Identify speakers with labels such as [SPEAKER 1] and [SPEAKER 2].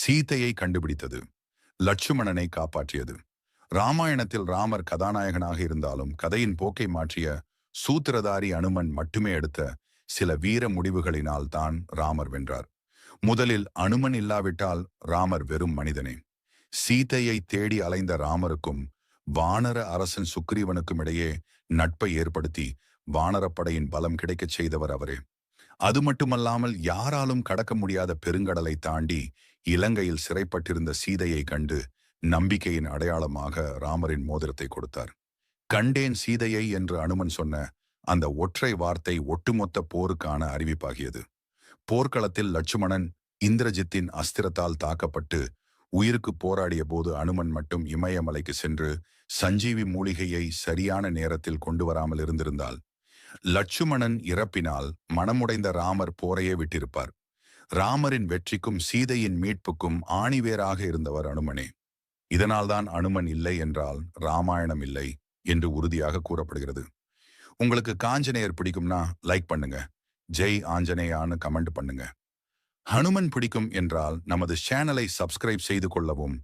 [SPEAKER 1] சீத்தையை கண்டுபிடித்தது லட்சுமணனை காப்பாற்றியது. ராமாயணத்தில் ராமர் கதாநாயகனாக இருந்தாலும் கதையின் போக்கை மாற்றிய சூத்திரதாரி அனுமன் மட்டுமே எடுத்த சில வீர முடிவுகளினால் தான் ராமர் வென்றார். முதலில் அனுமன் இல்லாவிட்டால் ராமர் வெறும் மனிதனே. சீதையை தேடி அலைந்த ராமருக்கும் வானர அரசன் சுக்ரீவனுக்கும் இடையே நட்பை ஏற்படுத்தி வானரப்படையின் பலம் கிடைக்கச் செய்தவர் அவரே. அது மட்டுமல்லாமல் யாராலும் கடக்க முடியாத பெருங்கடலை தாண்டி இலங்கையில் சிறைப்பட்டிருந்த சீதையை கண்டு நம்பிக்கையின் அடையாளமாக ராமரின் மோதிரத்தை கொடுத்தார். கண்டேன் சீதையை என்று அனுமன் சொன்ன அந்த ஒற்றை வார்த்தை ஒட்டுமொத்த போருக்கான அறிவிப்பாகியது. போர்க்களத்தில் லட்சுமணன் இந்திரஜித்தின் அஸ்திரத்தால் தாக்கப்பட்டு உயிருக்கு போராடிய போது அனுமன் மட்டும் இமயமலைக்கு சென்று சஞ்சீவி மூலிகையை சரியான நேரத்தில் கொண்டு வராமல் இருந்திருந்தால் லட்சுமணன் இறப்பினால் மனமுடைந்த ராமர் போரையே விட்டிருப்பார். ராமரின் வெற்றிக்கும் சீதையின் மீட்புக்கும் ஆணிவேராக இருந்தவர் அனுமனே. இதனால்தான் அனுமன் இல்லை என்றால் ராமாயணம் இல்லை என்று உறுதியாக கூறப்படுகிறது. உங்களுக்கு காஞ்சநேயர் பிடிக்கும்னா லைக் பண்ணுங்க. ஜெய் ஆஞ்சநேயான்னு கமெண்ட் பண்ணுங்க. ஹனுமன் பிடிக்கும் என்றால் நமது சேனலை சப்ஸ்கிரைப் செய்து கொள்ளவும்